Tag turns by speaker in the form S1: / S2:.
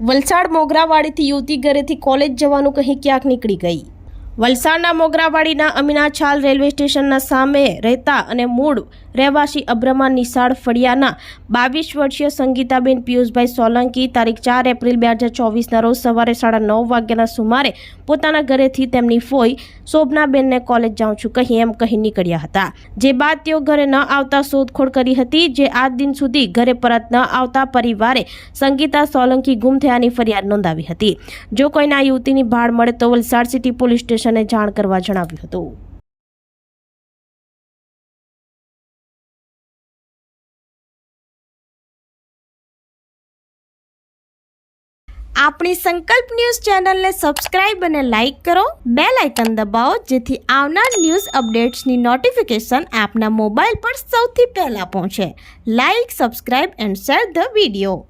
S1: વલસાડ મોગરાવાડીથી યુવતી ઘરેથી કોલેજ જવાનું કહી ક્યાંક નીકળી ગઈ. વલસાડના મોગરાવાડીના અમીનાછાલ રેલવે સ્ટેશનના સામે રહેતા અને મૂળ રહેવાસી અબ્રમા નિશાળ ફળિયાના બાવીસ વર્ષીય સંગીતાબેન પિયુષભાઈ સોલંકી તારીખ ચાર એપ્રિલ બે હજાર ચોવીસના રોજ સવારે સાડા નવ વાગ્યાના સુમારે પોતાના ઘરેથી તેમની ફોઈ શોભનાબેનને કોલેજ જાઉં છું કહી એમ કહી નીકળ્યા હતા. જે બાદ તેઓ ઘરે ન આવતા શોધખોળ કરી હતી, જે આજ દિન સુધી ઘરે પરત ન આવતા પરિવારે સંગીતા સોલંકી ગુમ થયાની ફરિયાદ નોંધાવી હતી. જો કોઈને આ યુવતીની ભાળ મળે તો વલસાડ સિટી પોલીસ સ્ટેશને જાણ કરવા જણાવ્યું હતું. આપણી સંકલ્પ ન્યૂઝ ચેનલને સબસ્ક્રાઇબ અને લાઇક કરો. બે લાઇકન દબાવો, જેથી આવનાર ન્યૂઝ અપડેટ્સની નોટિફિકેશન આપના મોબાઈલ પર સૌથી પહેલા પહોંચે. Like, subscribe and share the video.